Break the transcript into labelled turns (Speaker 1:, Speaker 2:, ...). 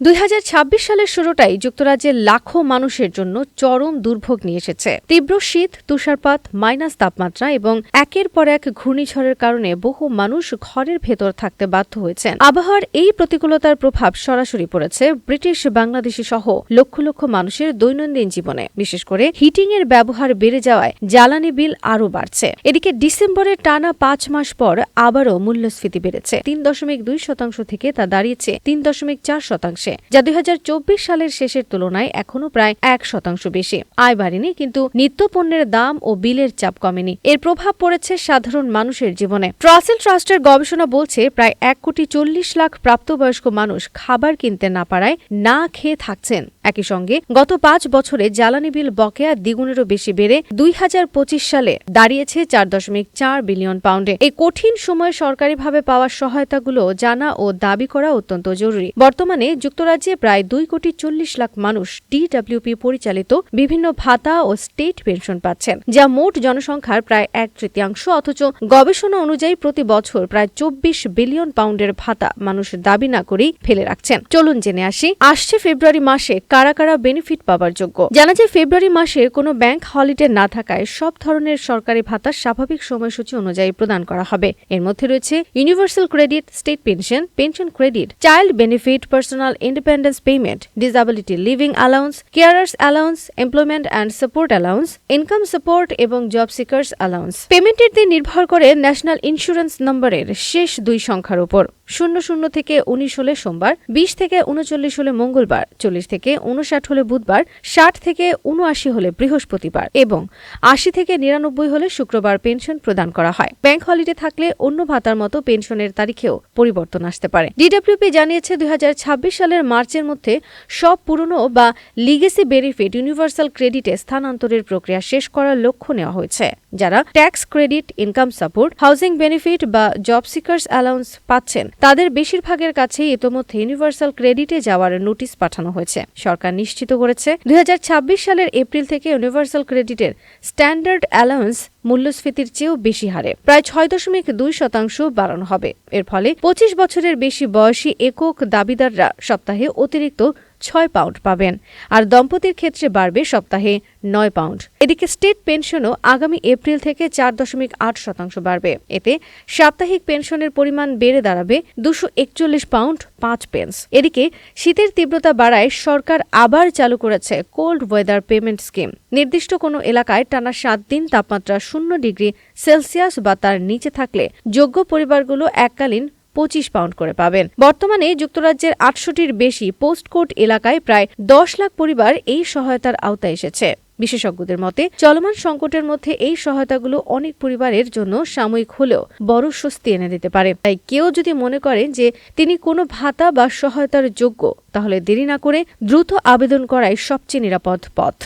Speaker 1: দুই হাজার ছাব্বিশ সালের শুরুটাই যুক্তরাজ্যের লাখো মানুষের জন্য চরম দুর্ভোগ নিয়ে এসেছে। তীব্র শীত, তুষারপাত, মাইনাস তাপমাত্রা এবং একের পর এক ঘূর্ণিঝড়ের কারণে বহু মানুষ ঘরের ভেতর থাকতে বাধ্য হয়েছেন। আবহাওয়ার এই প্রতিকূলতার প্রভাব সরাসরি পড়েছে ব্রিটিশ বাংলাদেশি সহ লক্ষ লক্ষ মানুষের দৈনন্দিন জীবনে। বিশেষ করে হিটিং এর ব্যবহার বেড়ে যাওয়ায় জ্বালানি বিল আরও বাড়ছে। এদিকে ডিসেম্বরের টানা পাঁচ মাস পর আবারও মূল্যস্ফীতি বেড়েছে। তিন দশমিক দুই শতাংশ থেকে তা দাঁড়িয়েছে তিন দশমিক চার শতাংশে। যা দুই হাজার চব্বিশ সালের শেষের তুলনায় এখনও প্রায় এক শতাংশ বেশি। আয় বাড়েনি, কিন্তু নিত্যপণ্যের দাম ও বিলের চাপ কমেনি। এর প্রভাব পড়েছে সাধারণ মানুষের জীবনে। ট্রাসেল ট্রাস্টের গবেষণা বলছে, প্রায় এক কোটি চল্লিশ লাখ প্রাপ্তবয়স্ক মানুষ খাবার কিনতে না পারায় না খেয়ে থাকছেন। একই সঙ্গে, গত পাঁচ বছরে জ্বালানি বিল বকেয়া দ্বিগুণেরও বেশি বেড়ে দুই হাজার পঁচিশ সালে দাঁড়িয়েছে চার দশমিক চার বিলিয়ন পাউন্ডে। এই কঠিন সময়ে সরকারিভাবে পাওয়া সহায়তাগুলো জানা ও দাবি করা অত্যন্ত জরুরি। বর্তমানে যুক্তরাজ্যে প্রায় দুই কোটি চল্লিশ লাখ মানুষ ডিডব্লিউপি পরিচালিত বিভিন্ন ভাতা ও স্টেট পেনশন পাচ্ছেন, যা মোট জনসংখ্যার প্রায় এক তৃতীয়াংশ, অথচ গবেষণা অনুযায়ী প্রতি বছর প্রায় চব্বিশ বিলিয়ন পাউন্ডের ভাতা মানুষ দাবি না করেই ফেলে রাখছেন। চলুন জেনে আসি, আসছে ফেব্রুয়ারি মাসে কারা কারা বেনিফিট পাওয়ার যোগ্য? জানা যায়, ফেব্রুয়ারি মাসে কোনো ব্যাংক হলিডে না থাকায় সব ধরনের সরকারি ভাতা স্বাভাবিক সময়সূচি অনুযায়ী প্রদান করা হবে। এর মধ্যে রয়েছে universal credit state pension pension credit child benefit personal independence payment disability living allowance carers allowance employment and support allowance income support এবং জব সিকার্স অ্যালাউন্স পেমেন্টের দিন নির্ভর করে ন্যাশনাল ইন্স্যুরেন্স নম্বরের শেষ দুই সংখ্যার উপর। শূন্য শূন্য থেকে উনিশ হলে সোমবার, বিশ থেকে উনচল্লিশ হলে মঙ্গলবার, চল্লিশ থেকে উনষাট হলে বুধবার, ষাট থেকে উনআশি হলে বৃহস্পতিবার এবং আশি থেকে নিরানব্বই হলে শুক্রবার পেনশন প্রদান করা হয়। ব্যাংক হলিডে থাকলে অন্য ভাতার মতো পেনশনের তারিখেও পরিবর্তন আসতে পারে। ডিডব্লিউপি জানিয়েছে দুই হাজার ছাব্বিশ সালের মার্চের মধ্যে সব পুরনো বা লিগেসি বেনিফিট ইউনিভার্সাল ক্রেডিটে স্থানান্তরের প্রক্রিয়া শেষ করার লক্ষ্য নেওয়া হয়েছে, যারা tax credit, income support housing benefit বা জব সিকার্স অ্যালাউন্স পাচ্ছেন। তাদের বেশিরভাগের কাছে ইতোমধ্যে ইউনিভার্সাল ক্রেডিটে যাওয়ার নোটিশ পাঠানো হয়েছে। সরকার নিশ্চিত করেছে, দুই হাজার ছাব্বিশ সালের এপ্রিল থেকে ইউনিভার্সাল ক্রেডিটের স্ট্যান্ডার্ড অ্যালাউন্স মূল্যস্ফীতির চেয়েও বেশি হারে, প্রায় ছয় দশমিক দুই শতাংশ বাড়ানো হবে। এর ফলে পঁচিশ বছরের বেশি বয়সী একক দাবিদাররা সপ্তাহে অতিরিক্ত ছয় পাউন্ড পাবেন। আর দম্পতির ক্ষেত্রে বাড়বে সপ্তাহে নয় পাউন্ড। এদিকে স্টেট পেনশনও আগামী এপ্রিল থেকে চার দশমিক আট শতাংশ বাড়বে। এতে সাপ্তাহিক পেনশনের পরিমাণ বেড়ে দাঁড়াবে দুশো একচল্লিশ পাউন্ড পাঁচ পেন্স। এদিকে শীতের তীব্রতা বাড়ায় সরকার আবার চালু করেছে কোল্ড ওয়েদার পেমেন্ট স্কিম। নির্দিষ্ট কোনো এলাকায় টানা সাত দিন তাপমাত্রা শূন্য ডিগ্রি সেলসিয়াস বা তার নিচে থাকলে যোগ্য পরিবারগুলো এককালীন পঁচিশ পাউন্ড করে পাবেন। বর্তমানে যুক্তরাজ্যের আটশোটির বেশি পোস্টকোড এলাকায় প্রায় দশ লাখ পরিবার এই সহায়তার আওতায় এসেছে। বিশেষজ্ঞদের মতে, চলমান সংকটের মধ্যে এই সহায়তাগুলো অনেক পরিবারের জন্য সাময়িক হলেও বড় স্বস্তি এনে দিতে পারে। তাই কেউ যদি মনে করেন যে তিনি কোনো ভাতা বা সহায়তার যোগ্য, তাহলে দেরি না করে দ্রুত আবেদন করাই সবচেয়ে নিরাপদ পথ।